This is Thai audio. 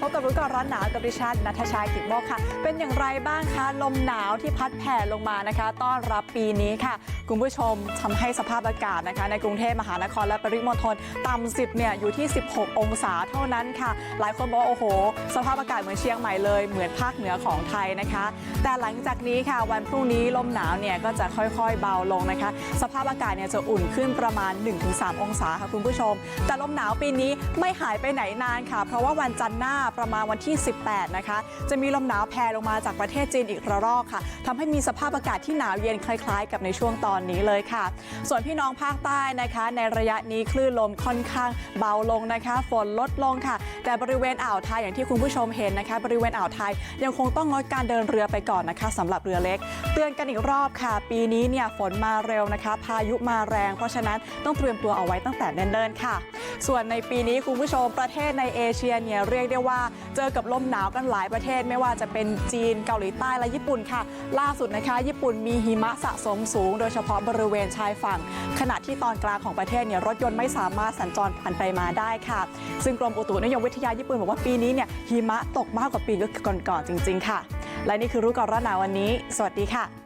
พบกับรู้ก่อนร้อนหนาวกับดิฉันนัทชากิจโมกค่ะ เป็นอย่างไรบ้างคะ ลมหนาวที่พัดแผ่ลงมานะคะ ต้อนรับปีนี้ค่ะ คุณผู้ชมทำให้สภาพอากาศนะคะ ในกรุงเทพมหานครและปริมณฑลต่ำสิบเนี่ยอยู่ที่ 16 องศาเท่านั้นค่ะ หลายคนบอกว่าโอ้โห สภาพอากาศเหมือนเชียงใหม่เลย เหมือนภาคเหนือของไทยนะคะ แต่หลังจากนี้ค่ะ วันพรุ่งนี้ลมหนาวเนี่ยก็จะค่อยๆเบาลงนะคะ สภาพอากาศเนี่ยจะอุ่นขึ้นประมาณ 1-3 องศาค่ะคุณผู้ชม แต่ลมหนาวปีนี้ไม่หายไปไหนนานค่ะ เพราะว่าวันจันทร์น้าประมาณวันที่ 18 นะคะ จะมีลมหนาวแผ่ลงมาจากประเทศจีนอีกระลอกค่ะทำให้มีสภาพอากาศที่หนาวเย็นคล้าย ๆ กับในช่วงตอนนี้เลยค่ะ ส่วนพี่น้องภาคใต้นะคะ ในระยะนี้คลื่นลมค่อนข้างเบาลงนะคะ ฝนลดลงค่ะ แต่บริเวณอ่าวไทยอย่างที่คุณผู้ชมเห็นนะคะ บริเวณอ่าวไทยยังคงต้องงดการเดินเรือไปก่อนนะคะสำหรับเรือเล็ก เตือนกันอีกรอบค่ะ ปีนี้เนี่ยฝนมาเร็วนะคะ พายุมาแรง เพราะฉะนั้นต้องเตรียมตัวเอาไว้ตั้งแต่เนิ่นๆค่ะ ส่วนในปีนี้คุณผู้ชมประเทศในเอเชียเนี่ยเรียกได้ว่าเจอกับลมหนาวกันหลายประเทศไม่ว่าจะเป็นจีนเกาหลีใต้และญี่ปุ่นค่ะ ล่าสุดนะคะ ญี่ปุ่นมีหิมะสะสมสูง โดยเฉพาะบริเวณชายฝั่ง ขณะที่ตอนกลางของประเทศเนี่ยรถยนต์ไม่สามารถสัญจรผ่านไปมาได้ค่ะ ซึ่งกรมอุตุนิยมวิทยาญี่ปุ่นบอกว่าปีนี้เนี่ยหิมะตกมากกว่าปีก่อนๆจริง ๆ ค่ะ และนี่คือรู้ก่อนร้อนหนาววันนี้ สวัสดีค่ะ